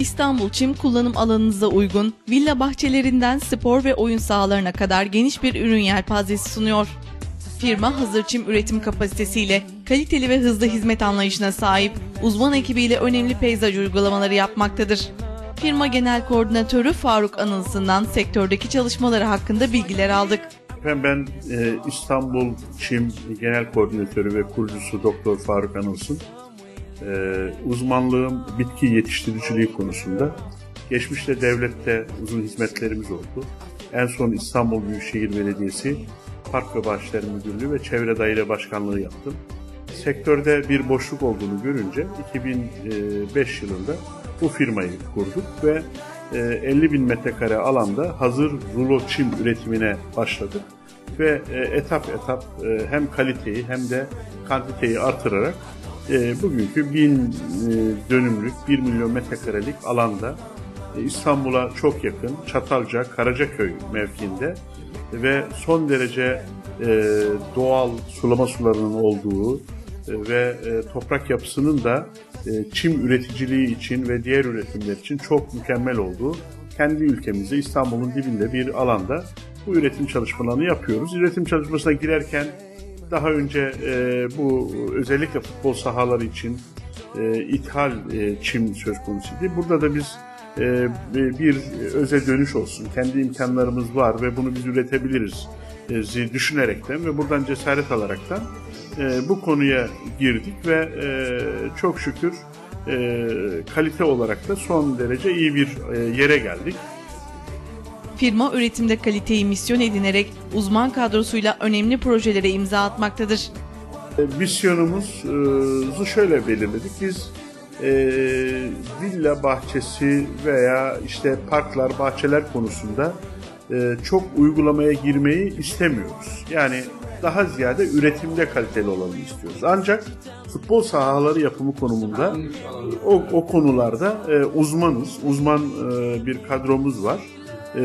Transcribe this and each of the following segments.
İstanbul Çim kullanım alanınıza uygun, villa bahçelerinden spor ve oyun sahalarına kadar geniş bir ürün yelpazesi sunuyor. Firma hazır çim üretim kapasitesiyle kaliteli ve hızlı hizmet anlayışına sahip, uzman ekibiyle önemli peyzaj uygulamaları yapmaktadır. Firma Genel Koordinatörü Faruk Anılsın'dan sektördeki çalışmaları hakkında bilgiler aldık. Ben, ben e, İstanbul Çim Genel Koordinatörü ve kurucusu Doktor Faruk Anılsın. E, uzmanlığım bitki yetiştiriciliği konusunda. Geçmişte devlette uzun hizmetlerimiz oldu. En son İstanbul Büyükşehir Belediyesi Park ve Bahçeler Müdürlüğü ve Çevre Daire Başkanlığı yaptım. Sektörde bir boşluk olduğunu görünce 2005 yılında bu firmayı kurduk ve 50 bin metrekare alanda hazır rulo çim üretimine başladık ve etap etap hem kaliteyi hem de kantiteyi artırarak bugünkü bin dönümlük 1 milyon metrekarelik alanda İstanbul'a çok yakın Çatalca, Karacaköy mevkiinde ve son derece doğal sulama sularının olduğu ve toprak yapısının da çim üreticiliği için ve diğer üretimler için çok mükemmel olduğu kendi ülkemizde İstanbul'un dibinde bir alanda bu üretim çalışmalarını yapıyoruz. Üretim çalışmasına girerken daha önce bu özellikle futbol sahaları için ithal çim söz konusuydu. Burada da biz bir öze dönüş olsun, kendi imkanlarımız var ve bunu biz üretebiliriz düşünerekten ve buradan cesaret alaraktan bu konuya girdik ve çok şükür kalite olarak da son derece iyi bir yere geldik. Firma üretimde kaliteyi misyon edinerek uzman kadrosuyla önemli projelere imza atmaktadır. Misyonumuzu şöyle belirledik. Biz e, villa bahçesi veya işte parklar, bahçeler konusunda e, çok uygulamaya girmeyi istemiyoruz. Yani daha ziyade üretimde kaliteli olalım istiyoruz. Ancak futbol sahaları yapımı konumunda o, o konularda e, uzmanız, uzman e, bir kadromuz var e,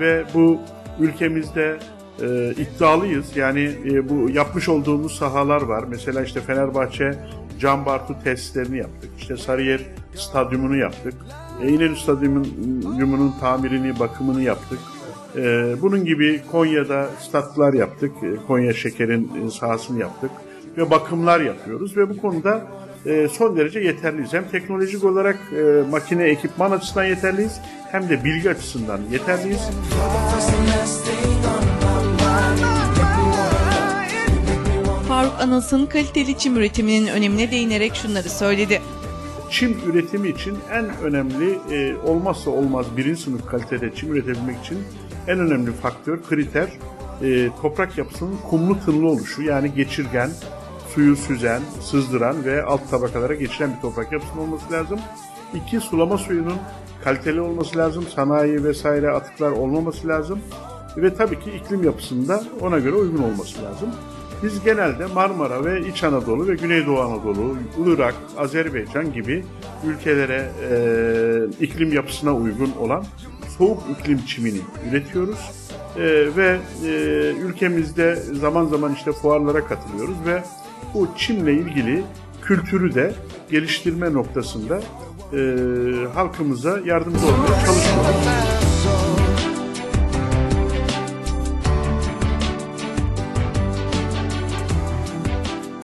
ve bu ülkemizde e, iddialıyız. Yani e, bu yapmış olduğumuz sahalar var. Mesela işte Fenerbahçe Can Bartu testlerini yaptık. İşte Sarıyer stadyumunu yaptık. E, İnönü stadyumunun tamirini, bakımını yaptık. E, bunun gibi Konya'da statlar yaptık. E, Konya Şeker'in sahasını yaptık. Ve bakımlar yapıyoruz ve bu konuda e, son derece yeterliyiz. Hem teknolojik olarak e, makine, ekipman açısından yeterliyiz hem de bilgi açısından yeterliyiz. Faruk Anılsın kaliteli çim üretiminin önemine değinerek şunları söyledi. Çim üretimi için en önemli e, olmazsa olmaz birinci sınıf kalitede çim üretebilmek için en önemli faktör, kriter e, toprak yapısının kumlu tınlı oluşu yani geçirgen, suyu süzen, sızdıran ve alt tabakalara geçiren bir toprak yapısının olması lazım. İki, sulama suyunun kaliteli olması lazım. Sanayi vesaire atıklar olmaması lazım. Ve tabii ki iklim yapısında ona göre uygun olması lazım. Biz genelde Marmara ve İç Anadolu ve Güneydoğu Anadolu, Irak, Azerbaycan gibi ülkelere e, iklim yapısına uygun olan soğuk iklim çimini üretiyoruz. E, ve e, ülkemizde zaman zaman işte fuarlara katılıyoruz ve bu çimle ilgili kültürü de geliştirme noktasında e, halkımıza yardımcı olmaya çalışıyoruz.